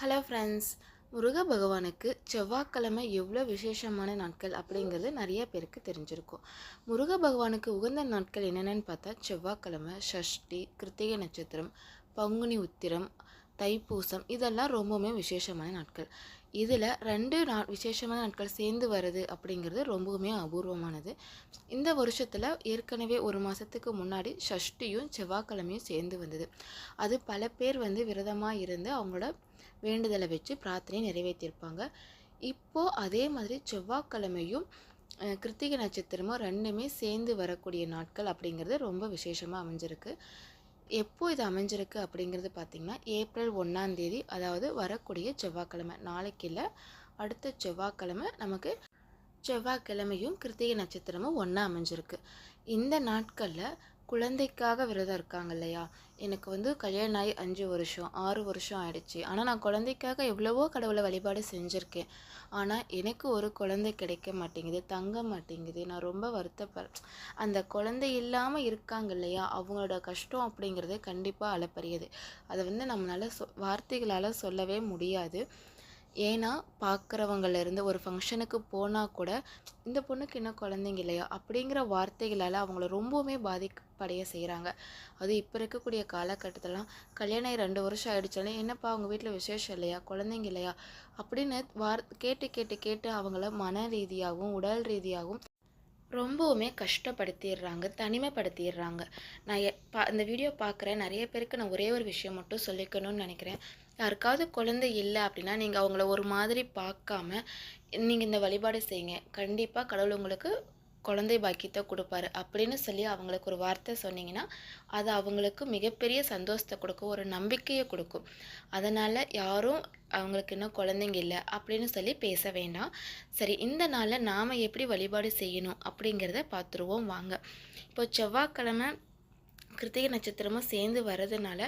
Hello friends Muruga பகவானுக்கு செவ்வாய்க்கிழமை எவ்வளோ விசேஷமான நாட்கள் அப்படிங்கிறது நிறைய பேருக்கு தெரிஞ்சிருக்கும். முருக பகவானுக்கு உகந்த நாட்கள் என்னென்னு பார்த்தா செவ்வாய்க்கிழமை ஷஷ்டி கிருத்திகை நட்சத்திரம் பங்குனி உத்திரம் தைப்பூசம் இதெல்லாம் ரொம்பவுமே விசேஷமான நாட்கள். இதில் ரெண்டு நா விசேஷமான நாட்கள் சேர்ந்து வருது அப்படிங்கிறது ரொம்பவுமே அபூர்வமானது. இந்த வருஷத்தில் ஏற்கனவே ஒரு மாதத்துக்கு முன்னாடி ஷஷ்டியும் செவ்வாய்க்கிழமையும் சேர்ந்து வந்தது. அது பல பேர் வந்து விரதமாக இருந்து அவங்களோட வேண்டுதலை வச்சு பிரார்த்தனையை நிறைவேற்றியிருப்பாங்க இப்போது அதே மாதிரி செவ்வாய்க்கிழமையும் கிருத்திகை நட்சத்திரமும் ரெண்டுமே சேர்ந்து வரக்கூடிய நாட்கள் அப்படிங்கிறது ரொம்ப விசேஷமாக அமைஞ்சிருக்கு. எப்போ இது அமைஞ்சிருக்கு அப்படிங்கிறது பார்த்திங்கன்னா ஏப்ரல் ஒன்றாந்தேதி அதாவது வரக்கூடிய செவ்வாய்க்கிழமை. நாளைக்கு இல்லை அடுத்த செவ்வாய்க்கிழமை நமக்கு செவ்வாய்க்கிழமையும் கிருத்திகை நட்சத்திரமும் ஒன்றா அமைஞ்சிருக்கு. இந்த நாட்களில் குழந்தைக்காக விரதம் இருக்காங்க இல்லையா? எனக்கு வந்து கல்யாணம் ஆகி அஞ்சு வருஷம் ஆறு வருஷம் ஆயிடுச்சு. ஆனால் நான் குழந்தைக்காக எவ்வளவோ கடவுளை வழிபாடு செஞ்சுருக்கேன். ஆனால் எனக்கு ஒரு குழந்தை கிடைக்க மாட்டேங்குது தங்க மாட்டேங்குது. நான் ரொம்ப வருத்தப்படுறேன் அந்த குழந்தை இல்லாமல் இருக்காங்க இல்லையா? அவங்களோட கஷ்டம் அப்படிங்கிறது கண்டிப்பாக அளப்பரியது. அதை வந்து நம்மளால் சொ வார்த்தைகளால் சொல்லவே முடியாது. ஏன்னா பார்க்குறவங்கலேருந்து ஒரு ஃபங்க்ஷனுக்கு போனால் கூட இந்த பொண்ணுக்கு இன்னும் குழந்தைங்க இல்லையா அப்படிங்கிற வார்த்தைகளால் அவங்கள ரொம்பவுமே பாதிக்கப்படைய செய்கிறாங்க அது இப்போ இருக்கக்கூடிய காலகட்டத்திலலாம் கல்யாணம் ரெண்டு வருஷம் ஆகிடுச்சாலே என்னப்பா அவங்க வீட்டில் விசேஷம் இல்லையா குழந்தைங்க இல்லையா அப்படின்னு வார் கேட்டு கேட்டு கேட்டு அவங்கள மன ரீதியாகவும் உடல் ரீதியாகவும் ரொம்பவுமே கஷ்டப்படுத்திடுறாங்க தனிமைப்படுத்திடுறாங்க. நான் எ பா இந்த வீடியோ பார்க்குற நிறைய பேருக்கு நான் ஒரே ஒரு விஷயம் மட்டும் சொல்லிக்கணும்னு நினைக்கிறேன். யாருக்காவது குழந்தை இல்லை அப்படின்னா நீங்கள் அவங்கள ஒரு மாதிரி பார்க்காம நீங்கள் இந்த வழிபாடு செய்யுங்க. கண்டிப்பாக கடவுள் உங்களுக்கு குழந்தை பாக்கியத்தை கொடுப்பாரு. அப்படின்னு சொல்லி அவங்களுக்கு ஒரு வார்த்தை சொன்னீங்கன்னா அது அவங்களுக்கு மிகப்பெரிய சந்தோஷத்தை கொடுக்கும் ஒரு நம்பிக்கையை கொடுக்கும். அதனால் யாரும் அவங்களுக்கு இன்னும் குழந்தைங்க இல்லை அப்படின்னு சொல்லி பேச வேண்டாம். சரி இந்த நாளில் நாம் எப்படி வழிபாடு செய்யணும் அப்படிங்கிறத பார்த்துருவோம். வாங்க. இப்போ செவ்வாய்க்கிழமை கிருத்திகை நட்சத்திரமும் சேர்ந்து வரதுனால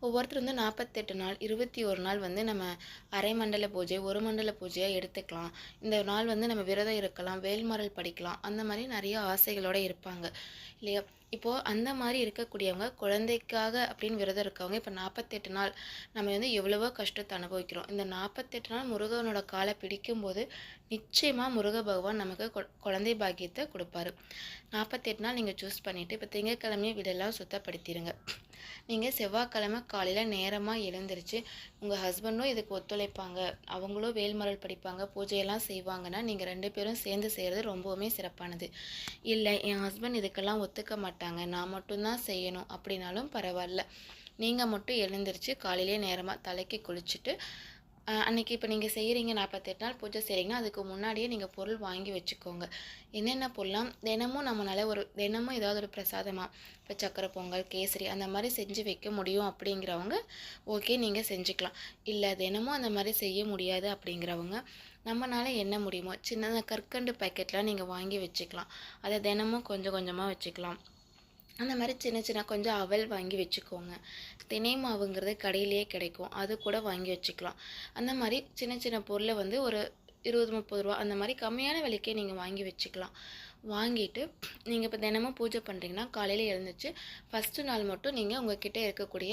ஒவ்வொருத்தர் வந்து நாற்பத்தெட்டு நாள் இருபத்தி ஒரு நாள் வந்து நம்ம அரை மண்டல பூஜை ஒரு மண்டல பூஜையாக எடுத்துக்கலாம். இந்த நாள் வந்து நம்ம விரதம் இருக்கலாம் வேல்மரல் படிக்கலாம். அந்த மாதிரி நிறைய ஆசைகளோடு இருப்பாங்க இல்லையா? இப்போது அந்த மாதிரி இருக்கக்கூடியவங்க குழந்தைக்காக அப்படின்னு விரதம் இருக்கவங்க இப்போ நாற்பத்தெட்டு நாள் நம்ம வந்து எவ்வளவோ கஷ்டத்தை அனுபவிக்கிறோம். இந்த நாற்பத்தெட்டு நாள் முருகனோட காலை பிடிக்கும்போது நிச்சயமாக முருக பகவான் நமக்கு கொ- குழந்தை பாக்கியத்தை கொடுப்பாரு. நாற்பத்தெட்டு நாள் நீங்கள் சூஸ் பண்ணிவிட்டு இப்போ திங்கக்கிழமையை வீடெல்லாம் சுத்தப்படுத்திடுங்க நீங்கள் செவ்வாய்க்கிழமை காலையில் நேரமாக எழுந்திரிச்சு உங்கள் ஹஸ்பண்டும் இதுக்கு ஒத்துழைப்பாங்க. அவங்களும் வேல்மரல் படிப்பாங்க பூஜையெல்லாம் செய்வாங்கன்னா நீங்கள் ரெண்டு பேரும் சேர்ந்து செய்கிறது ரொம்பவுமே சிறப்பானது. இல்லை என் ஹஸ்பண்ட் இதுக்கெல்லாம் ஒத்துக்க மாட்டாங்க. நான் மட்டும்தான் செய்யணும். அப்படின்னாலும் பரவாயில்ல. நீங்கள் மட்டும் எழுந்திரிச்சு காலையிலே நேரமாக தலைக்கு குளிச்சுட்டு அன்றைக்கி அன்னைக்கு இப்போ நீங்கள் செய்கிறீங்க நாற்பத்தெட்டு நாள் பூஜை செய்கிறீங்கன்னா அதுக்கு முன்னாடியே நீங்கள் பொருள் வாங்கி வச்சுக்கோங்க. என்னென்ன பொருளாம் தினமும் நம்மளால் ஒரு தினமும் ஏதாவது ஒரு பிரசாதமாக இப்போ சக்கரை பொங்கல் கேசரி அந்த மாதிரி செஞ்சு வைக்க முடியும் அப்படிங்கிறவங்க ஓகே நீங்கள் செஞ்சுக்கலாம். இல்லை தினமும் அந்த மாதிரி செய்ய முடியாது அப்படிங்கிறவங்க நம்மளால் என்ன முடியுமோ சின்னதாக கற்கண்டு பாக்கெட்லாம் நீங்கள் வாங்கி வச்சுக்கலாம். அதை தினமும் கொஞ்சம் கொஞ்சமாக வச்சுக்கலாம். அந்த மாதிரி சின்ன சின்ன கொஞ்சம் அவல் வாங்கி வச்சுக்கோங்க. தினை மாவுங்கிறது கடையிலேயே கிடைக்கும். அது கூட வாங்கி வச்சுக்கலாம். அந்த மாதிரி சின்ன சின்ன பொருளை வந்து ஒரு இருபது முப்பது ரூபா அந்த மாதிரி கம்மியான விலைக்கே நீங்கள் வாங்கி வச்சுக்கலாம். வாங்கிட்டு நீங்கள் இப்போ தினமும் பூஜை பண்ணுறீங்கன்னா காலையில் எழுந்துச்சு ஃபஸ்ட்டு நாள் மட்டும் நீங்கள் உங்ககிட்ட இருக்கக்கூடிய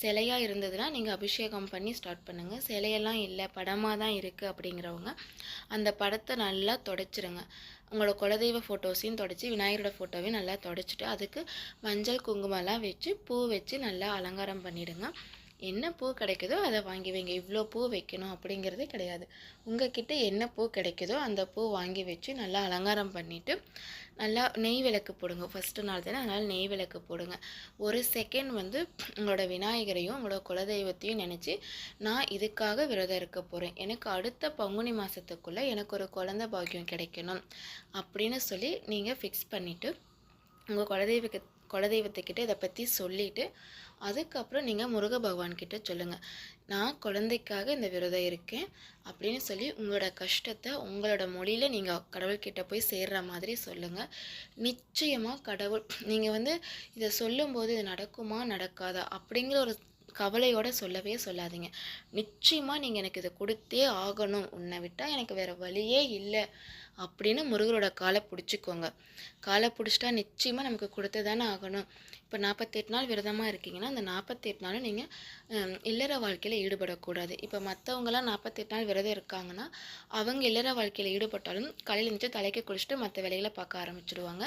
சிலையாக இருந்ததுன்னா நீங்கள் அபிஷேகம் பண்ணி ஸ்டார்ட் பண்ணுங்கள் சிலையெல்லாம் இல்லை படமாக தான் இருக்குது அப்படிங்கிறவங்க அந்த படத்தை நல்லா தொடச்சிருங்க. உங்களோட குலதெய்வ ஃபோட்டோஸையும் தொடச்சி விநாயகரோட ஃபோட்டோவையும் நல்லா தொடச்சிட்டு அதுக்கு மஞ்சள் குங்குமம்லாம் வச்சு பூ வச்சு நல்லா அலங்காரம் பண்ணிவிடுங்க என்ன பூ கிடைக்குதோ அதை வாங்கி வைங்க. இவ்வளோ பூ வைக்கணும் அப்படிங்கிறது கிடையாது. உங்ககிட்ட என்ன பூ கிடைக்குதோ அந்த பூ வாங்கி வச்சு நல்லா அலங்காரம் பண்ணிவிட்டு நல்லா நெய் விளக்கு போடுங்க. ஃபஸ்ட்டு நாள் தானே அதனால் நெய் விளக்கு போடுங்க. ஒரு செகண்ட் வந்து உங்களோட விநாயகரையும் உங்களோட குலதெய்வத்தையும் நினச்சி நான் இதுக்காக விரதம் இருக்க போகிறேன் எனக்கு அடுத்த பங்குனி மாதத்துக்குள்ளே எனக்கு ஒரு குழந்தை பாக்கியம் கிடைக்கணும் அப்படின்னு சொல்லி நீங்கள் ஃபிக்ஸ் பண்ணிவிட்டு உங்கள் குலதெய்வக்கு குலதெய்வத்துக்கிட்ட இதை பற்றி சொல்லிவிட்டு அதுக்கப்புறம் நீங்கள் முருக பகவான்கிட்ட சொல்லுங்கள் நான் குழந்தைக்காக இந்த விரதம் இருக்கேன் அப்படின்னு சொல்லி உங்களோட கஷ்டத்தை உங்களோட மொழியில் நீங்கள் கடவுள்கிட்ட போய் சேர்ற மாதிரி சொல்லுங்கள் நிச்சயமாக கடவுள் நீங்கள் வந்து இதை சொல்லும்போது இது நடக்குமா நடக்காதா அப்படிங்கிற ஒரு கவலையோட சொல்லவே சொல்லாதீங்க. நிச்சயமாக நீங்கள் எனக்கு இதை கொடுத்தே ஆகணும். உன்னை விட்டால் எனக்கு வேறு வழியே இல்லை. அப்படின்னு முருகரோட காலை பிடிச்சிக்கோங்க. காலை பிடிச்சிட்டா நிச்சயமாக நமக்கு கொடுத்து தானே ஆகணும். இப்போ நாற்பத்தெட்டு நாள் விரதமாக இருக்கீங்கன்னா அந்த நாற்பத்தெட்டு நாளும் நீங்கள் இல்லற வாழ்க்கையில் ஈடுபடக்கூடாது. இப்போ மற்றவங்களாம் நாற்பத்தெட்டு நாள் விரதம் இருக்காங்கன்னா அவங்க இல்லற வாழ்க்கையில் ஈடுபட்டாலும் காலையில் இருந்துச்சு தலைக்கு குளிச்சுட்டு மற்ற வேலைகளை பார்க்க ஆரம்பிச்சிடுவாங்க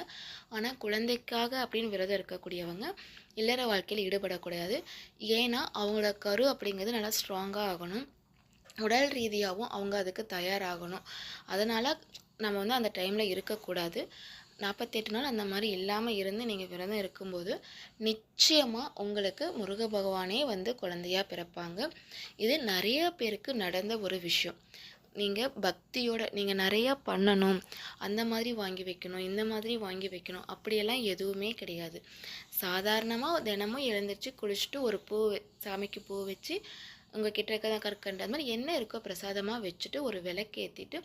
ஆனால் குழந்தைக்காக அப்படின்னு விரதம் இருக்கக்கூடியவங்க இல்லற வாழ்க்கையில் ஈடுபடக்கூடாது. ஏன்னா அவங்களோட கரு அப்படிங்கிறது நல்லா ஸ்ட்ராங்காக ஆகணும். உடல் ரீதியாகவும் அவங்க அதுக்கு தயாராகணும். அதனால் நம்ம வந்து அந்த டைமில் இருக்கக்கூடாது. நாற்பத்தெட்டு நாள் அந்த மாதிரி இல்லாமல் இருந்து நீங்கள் விரதம் இருக்கும்போது நிச்சயமாக உங்களுக்கு முருக பகவானே வந்து குழந்தையாக பிறப்பாங்க. இது நிறைய பேருக்கு நடந்த ஒரு விஷயம். நீங்கள் பக்தியோட நீங்கள் நிறையா பண்ணணும். அந்த மாதிரி வாங்கி வைக்கணும் இந்த மாதிரி வாங்கி வைக்கணும். அப்படியெல்லாம் எதுவுமே கிடையாது. சாதாரணமாக தினமும் எழுந்திரிச்சு குளிச்சுட்டு ஒரு பூ சாமிக்கு பூ வச்சு உங்கள் கிட்ட இருக்கிற கற்கண்டு அது மாதிரி என்ன இருக்கோ பிரசாதமாக வச்சுட்டு ஒரு விளக்கு ஏற்றிட்டு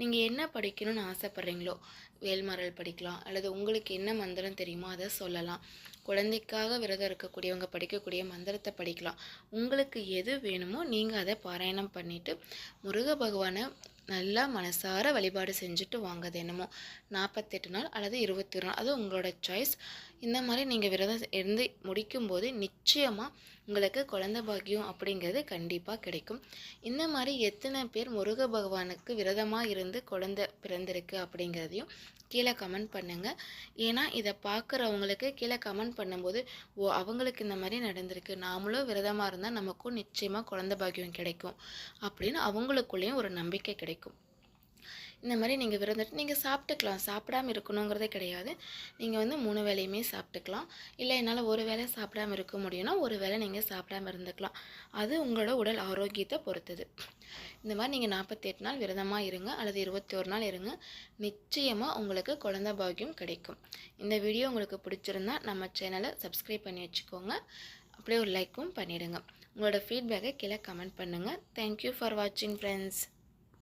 நீங்கள் என்ன படிக்கணும்னு ஆசைப்பட்றீங்களோ வேல்மரல் படிக்கலாம் அல்லது உங்களுக்கு என்ன மந்திரம் தெரியுமோ அதை சொல்லலாம். குழந்தைக்காக விரதம் இருக்கக்கூடியவங்க படிக்கக்கூடிய மந்திரத்தை படிக்கலாம். உங்களுக்கு எது வேணுமோ நீங்கள் அதை பாராயணம் பண்ணிவிட்டு முருக பகவானை நல்லா மனசார வழிபாடு செஞ்சுட்டு வாங்க தினமும். நாற்பத்தெட்டு நாள் அல்லது இருபத்தி ஒரு நாள். அது உங்களோட சாய்ஸ் இந்த மாதிரி நீங்கள் விரதம் இருந்து முடிக்கும்போது நிச்சயமாக உங்களுக்கு குழந்த பாக்கியம் அப்படிங்கிறது கண்டிப்பாக கிடைக்கும். இந்த மாதிரி எத்தனை பேர் முருக பகவானுக்கு விரதமாக இருந்து குழந்த பிறந்திருக்கு அப்படிங்கிறதையும் கீழே கமெண்ட் பண்ணுங்கள் ஏன்னா இதை பார்க்குறவங்களுக்கு கீழே கமெண்ட் பண்ணும்போது ஓ அவங்களுக்கு இந்த மாதிரி நடந்திருக்கு. நாமளும் விரதமாக இருந்தால் நமக்கும் நிச்சயமாக குழந்த பாக்கியம் கிடைக்கும். அப்படின்னு அவங்களுக்குள்ளேயும் ஒரு நம்பிக்கை கிடைக்கும். இந்த மாதிரி நீங்கள் விருந்துட்டு நீங்கள் சாப்பிட்டுக்கலாம். சாப்பிடாம இருக்கணுங்கிறதே கிடையாது. நீங்கள் வந்து மூணு வேலையுமே சாப்பிட்டுக்கலாம். இல்லை என்னால் ஒரு வேளை சாப்பிடாம இருக்க முடியும்னா ஒரு வேளை நீங்கள் சாப்பிடாம இருந்துக்கலாம். அது உங்களோட உடல் ஆரோக்கியத்தை பொறுத்தது. இந்த மாதிரி நீங்கள் நாற்பத்தெட்டு நாள் விரதமாக இருங்க அல்லது இருபத்தி ஒரு நாள் இருங்க. நிச்சயமாக உங்களுக்கு குழந்த பாக்கியம் கிடைக்கும். இந்த வீடியோ உங்களுக்கு பிடிச்சிருந்தா நம்ம சேனலை சப்ஸ்கிரைப் பண்ணி வச்சுக்கோங்க. அப்படியே ஒரு லைக்கும் பண்ணிவிடுங்க உங்களோட ஃபீட்பேக்கை கீழே கமெண்ட் பண்ணுங்கள் தேங்க்யூ ஃபார் வாட்சிங் ஃப்ரெண்ட்ஸ்